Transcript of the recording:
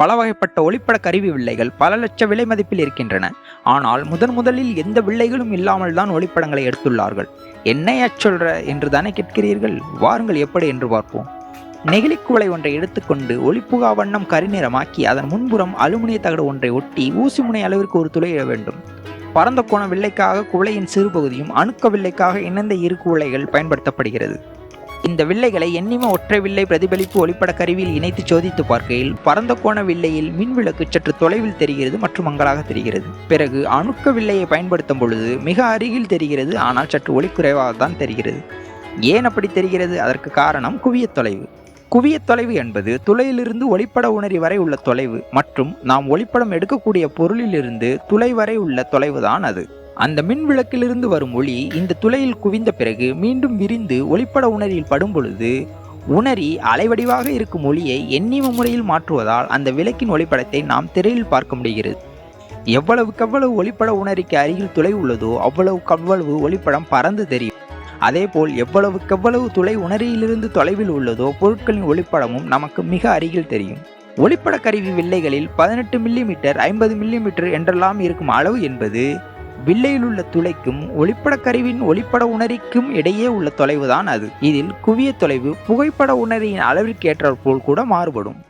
பல வகைப்பட்ட ஒளிப்பட கருவி வில்லைகள் பல லட்ச விலை மதிப்பில் இருக்கின்றன. ஆனால் முதன் முதலில் எந்த வில்லைகளும் இல்லாமல் தான் ஒளிப்படங்களை எடுத்துள்ளார்கள். என்னையா சொல்ற என்று தானே கேட்கிறீர்கள்? வாருங்கள் எப்படி என்று பார்ப்போம். நெகிழிக்குவளை ஒன்றை எடுத்துக்கொண்டு ஒளிப்புகா வண்ணம் கரிநிறமாக்கி அதன் முன்புறம் அலுமினிய தகடு ஒன்றை ஒட்டி ஊசி முனை அளவிற்கு ஒரு துளையிட வேண்டும். பரந்த கோண வில்லைக்காக குவளையின் சிறு பகுதியும் அணுக்க வில்லைக்காக இணைந்த இரு குவளைகள் பயன்படுத்தப்படுகிறது. இந்த வில்லைகளை எண்ணிம ஒற்றை வில்லை பிரதிபலிப்பு ஒளிப்பட கருவியில் இணைத்து சோதித்து பார்க்கையில் பரந்த கோண வில்லையில் மின் விளக்கு சற்று தொலைவில் தெரிகிறது மற்றும் மங்களாக தெரிகிறது. பிறகு அணுக்க வில்லையை பயன்படுத்தும் பொழுது மிக அருகில் தெரிகிறது ஆனால் சற்று ஒளி குறைவாக தான் தெரிகிறது. ஏன் அப்படி தெரிகிறது? அதற்கு காரணம் குவியத் தொலைவு. குவியத் தொலைவு என்பது துளையிலிருந்து ஒளிப்பட உணரி வரை உள்ள தொலைவு மற்றும் நாம் ஒளிப்படம் எடுக்கக்கூடிய பொருளிலிருந்து துளை வரை உள்ள தொலைவுதான் அது. அந்த மின் விளக்கிலிருந்து வரும் ஒளி இந்த துளையில் குவிந்த பிறகு மீண்டும் விரிந்து ஒளிப்பட உணரியில் படும் பொழுது உணரி அலைவடிவாக இருக்கும் ஒளியை எண்ணிம முறையில் மாற்றுவதால் அந்த விளக்கின் ஒளிப்படத்தை நாம் திரையில் பார்க்க முடிகிறது. எவ்வளவுக்கெவ்வளவு ஒளிப்பட உணரிக்கு அருகில் துளை உள்ளதோ அவ்வளவுக்கவ்வளவு ஒளிப்படம் பறந்து தெரியும். அதேபோல் எவ்வளவுக்கெவ்வளவு துளை உணரியிலிருந்து தொலைவில் உள்ளதோ பொருட்களின் ஒளிப்படமும் நமக்கு மிக அருகில் தெரியும். ஒளிப்பட கருவி வில்லைகளில் பதினெட்டு மில்லிமீட்டர் ஐம்பது மில்லிமீட்டர் என்றெல்லாம் இருக்கும் அளவு என்பது வில்லையில் உள்ள துளைக்கும் ஒளிப்பட கருவின் ஒளிப்பட உணரிக்கும் இடையே உள்ள தொலைவுதான் அது. இதில் குவிய தொலைவு புகைப்பட உணரியின் அளவிற்கு ஏற்றாற்போல் கூட மாறுபடும்.